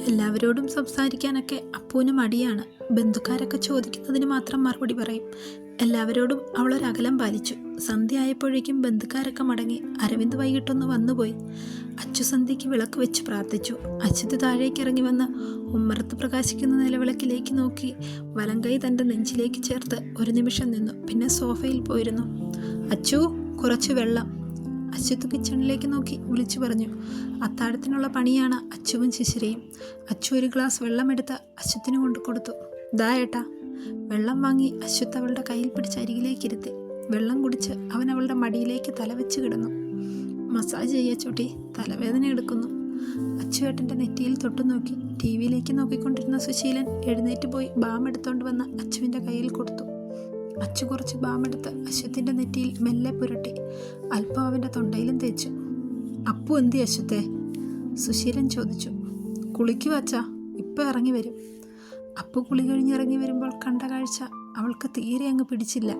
എല്ലാവരോടും സംസാരിക്കാനൊക്കെ അപ്പൂന് മടിയാണ്. ബന്ധുക്കാരൊക്കെ ചോദിക്കുന്നതിന് മാത്രം മറുപടി പറയും. എല്ലാവരോടും അവളൊരകലം പാലിച്ചു. സന്ധ്യ ആയപ്പോഴേക്കും ബന്ധുക്കാരൊക്കെ മടങ്ങി അരവിന്ദ് വൈകിട്ടൊന്ന് വന്നുപോയി. അച്ചു സന്ധ്യയ്ക്ക് വിളക്ക് വെച്ച് പ്രാർത്ഥിച്ചു. അച്യുത് താഴേക്ക് ഇറങ്ങി വന്ന് ഉമ്മറത്ത് പ്രകാശിക്കുന്ന നിലവിളക്കിലേക്ക് നോക്കി വലം കൈ തന്റെ നെഞ്ചിലേക്ക് ചേർത്ത് ഒരു നിമിഷം നിന്നു. പിന്നെ സോഫയിൽ പോയിരുന്നു. അച്ചു കുറച്ച് വെള്ളം. അച്യുത്ത് കിച്ചണിലേക്ക് നോക്കി വിളിച്ചു പറഞ്ഞു. അത്താഴത്തിനുള്ള പണിയാണ് അച്ചുവും ശിശിരയും. അച്ചു ഒരു ഗ്ലാസ് വെള്ളമെടുത്ത് അശ്വത്തിന് കൊണ്ട് കൊടുത്തു. ദാ ഏട്ടാ. വെള്ളം വാങ്ങി അശ്വത്ത് അവളുടെ കയ്യിൽ പിടിച്ച് അരികിലേക്ക് ഇരുത്തി. വെള്ളം കുടിച്ച് അവൻ അവളുടെ മടിയിലേക്ക് തലവെച്ച് കിടന്നു. മസാജ് ചെയ്യാ ചൂട്ടി. തലവേദന എടുക്കുന്നു. അച്ചുവേട്ടന്റെ നെറ്റിയിൽ തൊട്ടു നോക്കി. ടി വിയിലേക്ക് നോക്കിക്കൊണ്ടിരുന്ന സുശീലൻ എഴുന്നേറ്റ് പോയി ബാം എടുത്തുകൊണ്ട് വന്ന് അച്ചുവിന്റെ കയ്യിൽ കൊടുത്തു. അച്ചു കുറച്ച് ബാമെടുത്ത് അശ്വത്തിന്റെ നെറ്റിയിൽ മെല്ലെ പുരട്ടി അല്പം അവന്റെ തൊണ്ടയിലും തേച്ചു. അപ്പു എന്തി അശ്വത്തെ? സുശീലൻ ചോദിച്ചു. കുളിക്കുക അച്ഛാ ഇപ്പം ഇറങ്ങി വരും. അപ്പു കുളി കഴിഞ്ഞിറങ്ങി വരുമ്പോൾ കണ്ട കാഴ്ച അവൾക്ക് തീരെ അങ്ങ് പിടിച്ചില്ല.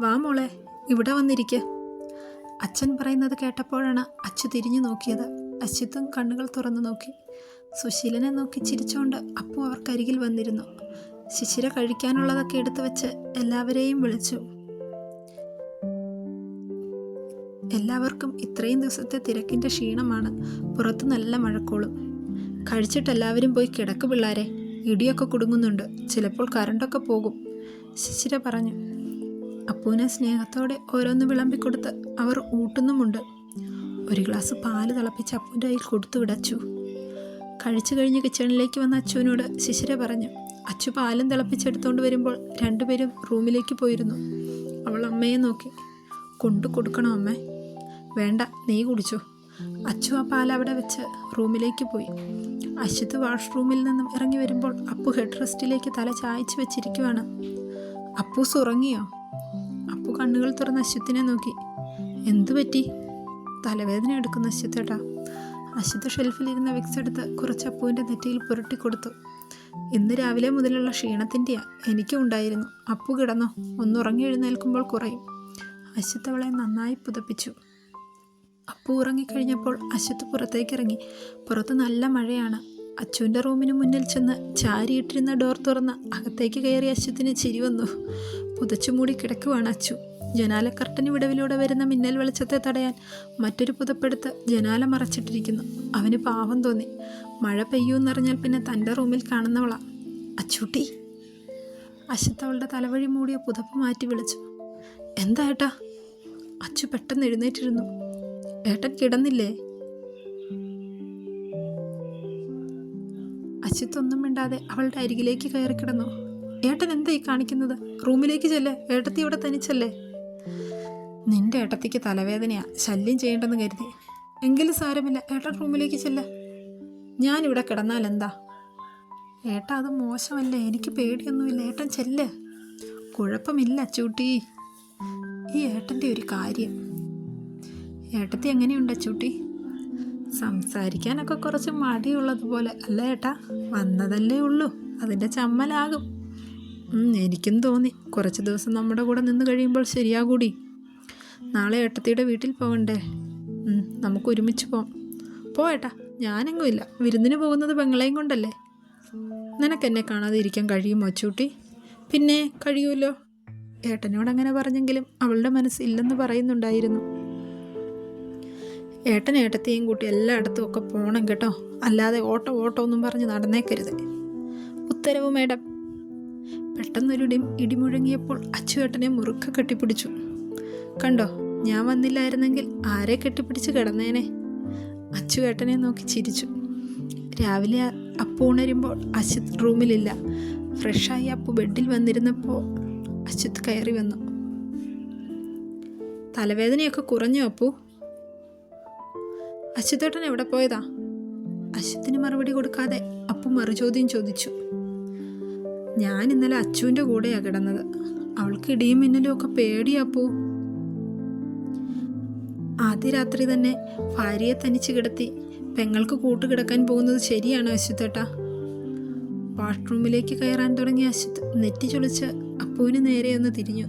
വാ മോളെ ഇവിടെ വന്നിരിക്ക. അച്ഛൻ പറയുന്നത് കേട്ടപ്പോഴാണ് അച്ചു തിരിഞ്ഞു നോക്കിയത്. അശ്വത്തും കണ്ണുകൾ തുറന്നു നോക്കി. സുശീലനെ നോക്കി ചിരിച്ചുകൊണ്ട് അപ്പു അവർക്കരികിൽ വന്നിരുന്നു. ശിശിര കഴിക്കാനുള്ളതൊക്കെ എടുത്തു വെച്ച് എല്ലാവരെയും വിളിച്ചു. എല്ലാവർക്കും ഇത്രയും ദിവസത്തെ തിരക്കിന്റെ ക്ഷീണമാണ്. പുറത്ത് നല്ല മഴക്കോളും. കഴിച്ചിട്ട് എല്ലാവരും പോയി കിടക്ക് പിള്ളാരെ. ഇടിയൊക്കെ കുടുങ്ങുന്നുണ്ട്. ചിലപ്പോൾ കറണ്ടൊക്കെ പോകും. ശിശിര പറഞ്ഞു അപ്പൂനെ സ്നേഹത്തോടെ ഓരോന്ന് വിളമ്പിക്കൊടുത്ത് അവർ ഊട്ടുന്നുമുണ്ട്. ഒരു ഗ്ലാസ് പാൽ തിളപ്പിച്ച് അപ്പൂന്റെ കയ്യിൽ കൊടുത്തു വിടച്ചു കഴിച്ചു കഴിഞ്ഞ് കിച്ചണിലേക്ക് വന്ന അച്ചുവിനോട് ശിശിര പറഞ്ഞു അച്ചു പാലും തിളപ്പിച്ചെടുത്തോണ്ട് വരുമ്പോൾ രണ്ടുപേരും റൂമിലേക്ക് പോയിരുന്നു. അവൾ അമ്മയെ നോക്കി. കൊണ്ടു കൊടുക്കണോ അമ്മേ? വേണ്ട നീ കുടിച്ചോ. അച്ചു ആ പാൽ അവിടെ വെച്ച് റൂമിലേക്ക് പോയി. അശ്വത്ത് വാഷ്റൂമിൽ നിന്നും ഇറങ്ങി വരുമ്പോൾ അപ്പു ഹെഡ് റെസ്റ്റിലേക്ക് തല ചായച്ചു വെച്ചിരിക്കുവാണ്. അപ്പൂസ് ഉറങ്ങിയോ? അപ്പു കണ്ണുകൾ തുറന്ന് അശ്വത്തിനെ നോക്കി. എന്തു പറ്റി? തലവേദന എടുക്കുന്ന അശ്വത്തേട്ടാ. അശ്വത്ത് ഷെൽഫിലിരുന്ന വിക്സ് എടുത്ത് കുറച്ച് അപ്പുവിന്റെ നെറ്റിയിൽ പുരട്ടി കൊടുത്തു. ഇന്ന് രാവിലെ മുതലുള്ള ക്ഷീണത്തിന്റെയാ എനിക്കും ഉണ്ടായിരുന്നു. അപ്പു കിടന്നോ. ഒന്നുറങ്ങി എഴുന്നേൽക്കുമ്പോൾ കുറയും. അശ്വത്ത് അവളെ നന്നായി പുതപ്പിച്ചു. അപ്പു ഉറങ്ങിക്കഴിഞ്ഞപ്പോൾ അശ്വത്ത് പുറത്തേക്ക് ഇറങ്ങി പുറത്ത് നല്ല മഴയാണ്. അച്ചുവിന്റെ റൂമിന് മുന്നിൽ ചെന്ന് ചാരിയിട്ടിരുന്ന ഡോർ തുറന്ന് അകത്തേക്ക് കയറി അശ്വത്തിന് ചിരി വന്നു. പുതച്ചു മൂടി കിടക്കുവാണ് അച്ചു. ജനാല കർട്ടൻ വിടവിലൂടെ വരുന്ന മിന്നൽ വെളിച്ചത്തെ തടയാൻ മറ്റൊരു പുതപ്പെടുത്ത് ജനാല മറച്ചിട്ടിരിക്കുന്നു. അവന് പാവം തോന്നി. മഴ പെയ്യൂന്നറിഞ്ഞാൽ പിന്നെ തന്റെ റൂമിൽ കാണുന്നവളാ. അച്ചൂട്ടി അശ്വത്തവളുടെ തലവഴി മൂടിയ പുതപ്പ് മാറ്റി വിളിച്ചു. എന്താ ഏട്ടാ? അച്ചു പെട്ടെന്ന് എഴുന്നേറ്റിരുന്നു. ഏട്ടൻ കിടന്നില്ലേ? അച്യുത്തൊന്നും മിണ്ടാതെ അവളുടെ അരികിലേക്ക് കയറി കിടന്നു. ഏട്ടൻ എന്താ ഈ കാണിക്കുന്നത്? റൂമിലേക്ക് ചെല്ലേ? ഏട്ടത്തി ഇവിടെ തനിച്ചല്ലേ? നിന്റെ ഏട്ടത്തിക്ക് തലവേദനയാ. ശല്യം ചെയ്യേണ്ടെന്ന് കരുതി. എങ്കിലും സാരമില്ല. ഏട്ടൻ റൂമിലേക്ക് ചെല്ല. ഞാനിവിടെ കിടന്നാൽ എന്താ ഏട്ടാ അത് മോശമല്ലേ? എനിക്ക് പേടിയൊന്നുമില്ല. ഏട്ടൻ ചെല്ല്. കുഴപ്പമില്ല അച്ചൂട്ടി ഈ ഏട്ടന്റെ ഒരു കാര്യം. ഏട്ടത്തി എങ്ങനെയുണ്ട് അച്ചൂട്ടി സംസാരിക്കാനൊക്കെ കുറച്ച് മടിയുള്ളതുപോലെ. അല്ല ഏട്ടാ വന്നതല്ലേ ഉള്ളൂ. അതിന്റെ ചമ്മലാകും. എനിക്കും തോന്നി. കുറച്ച് ദിവസം നമ്മുടെ കൂടെ നിന്ന് കഴിയുമ്പോൾ ശരിയാകൂടി. നാളെ ഏട്ടത്തിയുടെ വീട്ടിൽ പോകണ്ടേ? നമുക്ക് ഒരുമിച്ച് പോവാം. പോ ഏട്ടാ ഞാനെങ്ങും ഇല്ല. വിരുന്നിന് പോകുന്നത് പെങ്ങളെയും കൊണ്ടല്ലേ? നിനക്കെന്നെ കാണാതെ ഇരിക്കാൻ കഴിയുമോ അച്ചൂട്ടി? പിന്നെ കഴിയുമല്ലോ ഏട്ടനോട് അങ്ങനെ പറഞ്ഞെങ്കിലും അവളുടെ മനസ്സ് ഇല്ലെന്ന് പറയുന്നുണ്ടായിരുന്നു. ഏട്ടൻ ഏട്ടത്തെയും കൂട്ടി എല്ലായിടത്തും ഒക്കെ പോകണം കേട്ടോ. അല്ലാതെ ഓട്ടോ ഓട്ടോ ഒന്നും പറഞ്ഞ് നടന്നേക്കരുത്. ഉത്തരവ് മേഡം. പെട്ടെന്നൊരു ഇടി ഇടിമുഴങ്ങിയപ്പോൾ അച്ചുവേട്ടനെ മുറുക്ക കെട്ടിപ്പിടിച്ചു. കണ്ടോ ഞാൻ വന്നില്ലായിരുന്നെങ്കിൽ ആരെ കെട്ടിപ്പിടിച്ച് കിടന്നേനെ? അച്ചുവേട്ടനെ നോക്കി ചിരിച്ചു. രാവിലെ അപ്പു ഉണരുമ്പോൾ അശിത് റൂമിലില്ല. ഫ്രഷായി അപ്പു ബെഡിൽ വന്നിരുന്നപ്പോൾ അശിത് കയറി വന്നു. തലവേദനയൊക്കെ കുറഞ്ഞു അപ്പു? അശ്വത്തേട്ടൻ എവിടെ പോയതാ? അശ്വത്തിന് മറുപടി കൊടുക്കാതെ അപ്പു മറുചോദ്യം ചോദിച്ചു. ഞാൻ ഇന്നലെ അച്ചുവിന്റെ കൂടെയാണ് കിടന്നത്. അവൾക്ക് ഇടിയും മിന്നലും ഒക്കെ പേടിയാ അപ്പു. ആദ്യ രാത്രി തന്നെ ഭാര്യയെ തനിച്ച് കിടത്തി പെങ്ങൾക്ക് കൂട്ടുകിടക്കാൻ പോകുന്നത് ശരിയാണ് അശ്വത്തേട്ടാ വാഷ്റൂമിലേക്ക് കയറാൻ തുടങ്ങിയ അശ്വത്ത് നെറ്റി ചൊളിച്ച് അപ്പുവിന് നേരെ ഒന്ന് തിരിഞ്ഞു.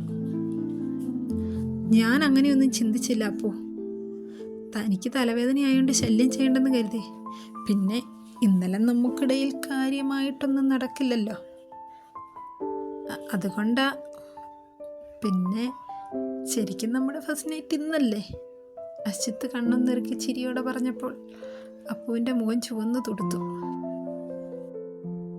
ഞാൻ അങ്ങനെയൊന്നും ചിന്തിച്ചില്ല അപ്പു. തനിക്ക് തലവേദനയായോണ്ട് ശല്യം ചെയ്യണ്ടെന്ന് കരുതി. പിന്നെ ഇന്നലെ നമുക്കിടയിൽ കാര്യമായിട്ടൊന്നും നടക്കില്ലല്ലോ. അതുകൊണ്ടാ. പിന്നെ ശരിക്കും നമ്മുടെ ഫസ്റ്റ് നൈറ്റ് ഇന്നല്ലേ? അശ്വത്ത് കണ്ണും നിറക്കി ചിരിയോടെ പറഞ്ഞപ്പോൾ അപ്പുവിന്റെ മുഖം ചുവന്നു തുടുത്തു.